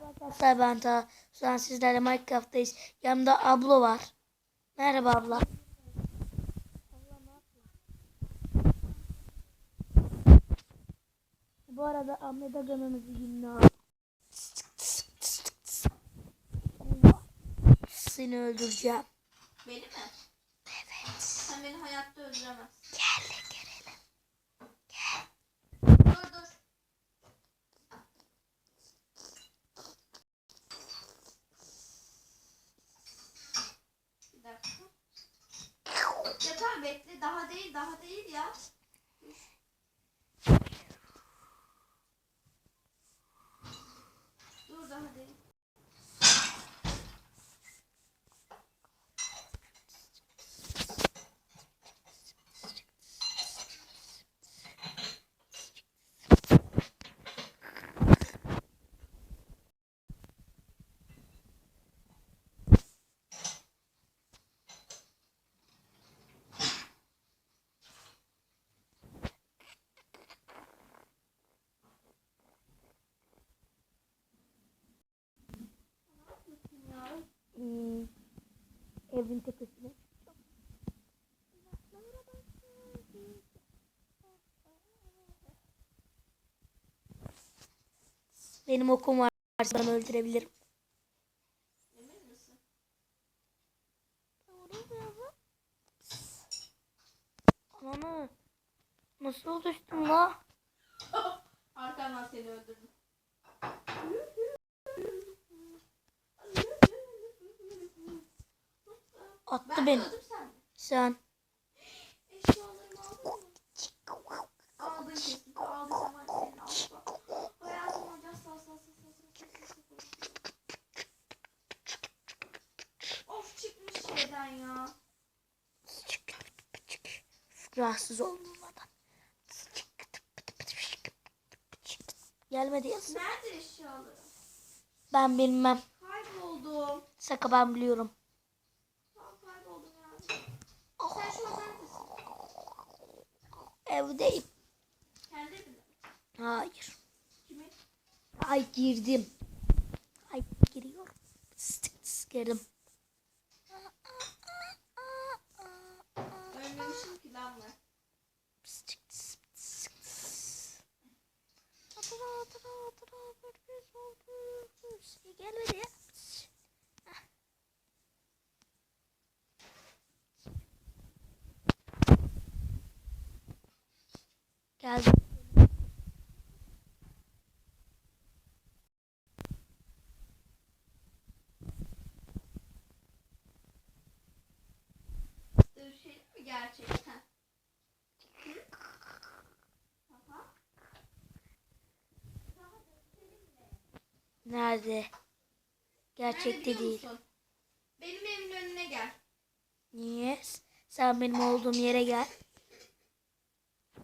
Arkadaşlar ben ta şu an sizlerle Minecraft'tayız. Yanımda abla var. Merhaba abla. Bu arada Ahmet Aga'nın gününü Seni öldüreceğim. Beni mi? Evet. Sen beni hayatta öldüremezsin. Gel de görelim. Dur dur. Bir dakika. Tamam bekle daha değil daha değil ya. Dur daha değil. Hmm, evin tepesine. Benim okum var. Ben öldürebilirim. Ananı. Nasıl düştüm la? Arkandan seni öldürdüm. Attı Ben beni. sen Rahatsız olmadan. Gelmedi yazın. Nerede eşyalarım? Ben bilmem. Kayboldum. Saka ben biliyorum. Tamam kayboldum yani. Sen şu an neredesin? Evdeyim. Kendi evinde mi? Hayır. Kimin? Ay girdim. Ay giriyorum. Sık sık girdim. Ölmemişim ki lan ben. Gelmedi ya. Geldim. Dur şey mi gerçekten? Hı? Nerede? Nerede Gerçekte biliyor değil. musun? Benim evimin önüne gel. Niye? Sen benim olduğum yere gel.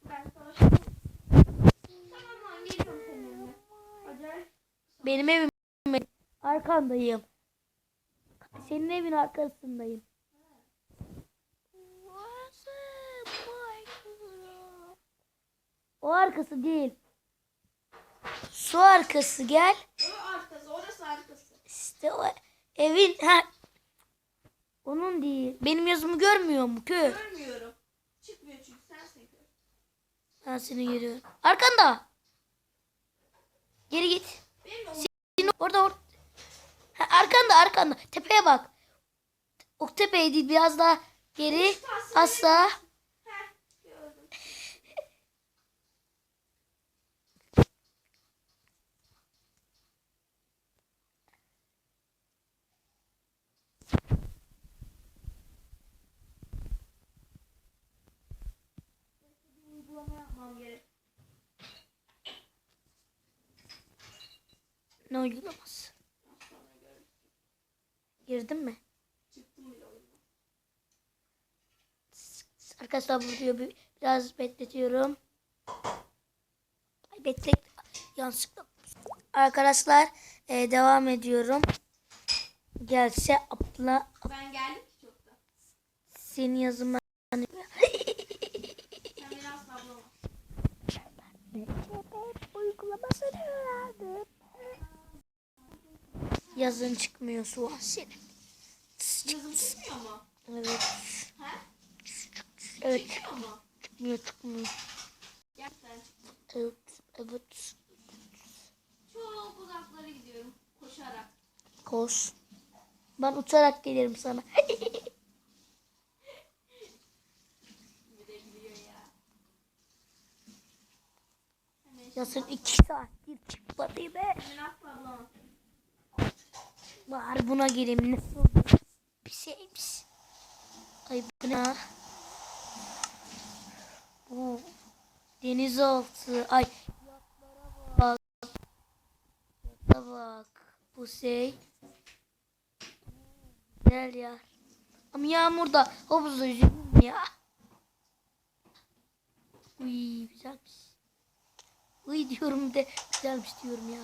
Ben sana şey... Tamam geliyorum senin. Acayip. Benim evim arkandayım. Senin evin arkasındayım. O arkası değil. Su arkası gel. O arkası, orası arkası. İşte o evin ha. Onun değil. Benim yazımı görmüyor mu kö? Görmüyorum. Çıkmıyor çünkü sensin kör. Ben seni görüyorum. Arkanda. Geri git. Senin orada. Ha, arkanda arkanda. Tepeye bak. O tepeye değil biraz daha geri. Asla. Heh, gördüm. Bir uygulama yapmam gerek. Ne uygulaması? Girdin mi? Çıktım bile. Arkadaşlar bu videoyu bir- biraz bekletiyorum. Ay beklet. Yanlışlıkla. Arkadaşlar e, devam ediyorum. Gelse abla Ben geldim ki çoktan. senin yazımı Sen beni asla bulamazsın. uygulamasını öğrendim. Yazın çıkmıyor su var senin. Yazın çıkmıyor mu? Evet. He? Evet Çıkmıyor mu? çıkmıyor çıkmıyor. Gerçekten. Evet evet. Çok uzaklara gidiyorum koşarak. Koş. Ben uçarak gelirim sana. Yazın iki saattir çıkmadı be. Hemen at ablam. Bari buna gireyim. Nasıl? Bir şeymiş. Ay bu ne? Bu denizaltı. Ay bak. Bak. Bu şey. Güzel ya. Ama yağmurda havuzda yüzüyorum ya. Uy güzelmiş. Uy diyorum de güzelmiş diyorum ya.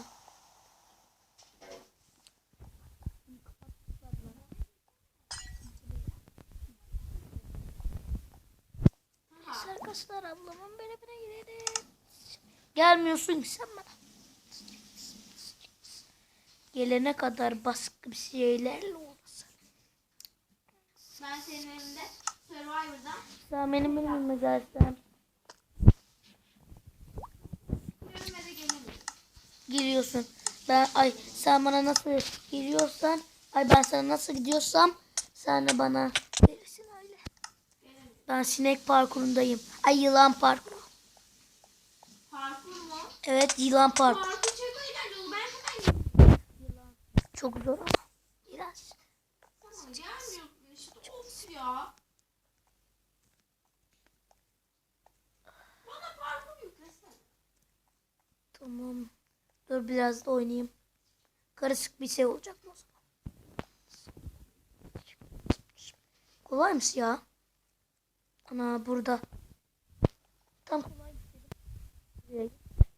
Ha. Arkadaşlar ablamın beraber gidelim. Gelmiyorsun ki sen bana. Gelene kadar baskı bir şeylerle olmasın. Ben senin önünde Survivor'dan Sen benim önüme gelsen. Giriyorsun. Ben ay sen bana nasıl giriyorsan ay ben sana nasıl gidiyorsam sen de bana. Ben sinek parkurundayım. Ay yılan parkuru. Parkur mu? Evet yılan parkuru. Parkur çok eğlenceli. Ben hemen. Çok zor ama. Biraz. Tamam gelmiyorsun işte. Of ya. Bana parkur yüklesene. Tamam. Dur biraz da oynayayım. Karışık bir şey olacak mı o zaman? Kolaymış ya. Ana burada. Tam kolay.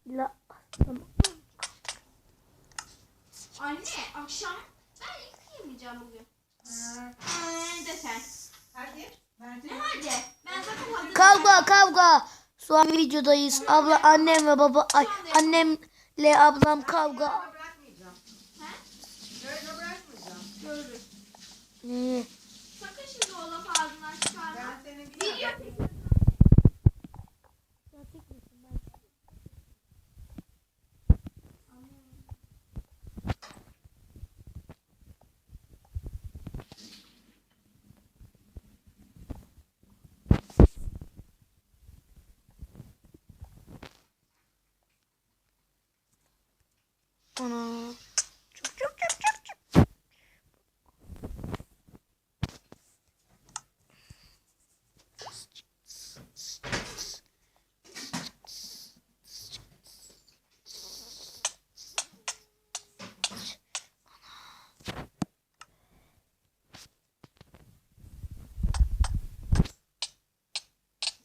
İlla tamam. Anne akşam ben yıkayamayacağım bugün. Ee, de sen. Hadi. Ne hadi? Ben zaten. Kavga kavga. Şu an videodayız. Abla annem ve baba ay annemle ablam kavga. Bırakmayacağım. He? Böyle bırakmayacağım. Görürüz. Ne? Sakın şimdi o ağzından çıkarma. Ben senin bir Video Ana. Çok çok çok çok çok.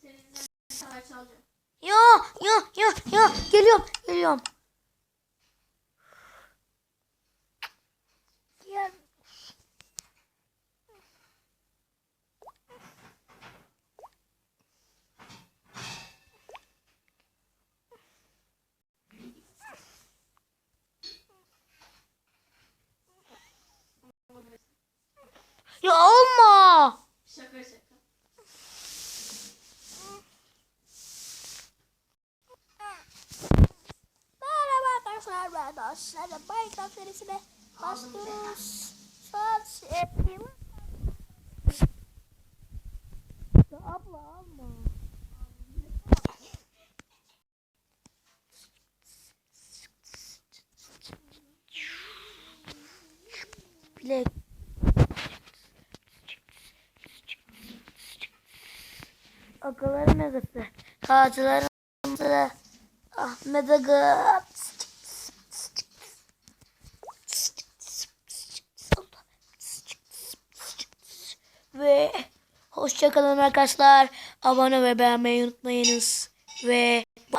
seninle savaş çalacağım. Yo yo yo yo geliyorum geliyorum. Gel. Ya olma. Şaka şaka. Merhaba arkadaşlar ben dostlarım. Minecraft serisine başlıyoruz. Şu an sevdiğim... Ya abla alma. Bilek. Akılları megası. Kağıcıların megası. Ahmet Aga. Ve hoşçakalın arkadaşlar. Abone ve beğenmeyi unutmayınız. Ve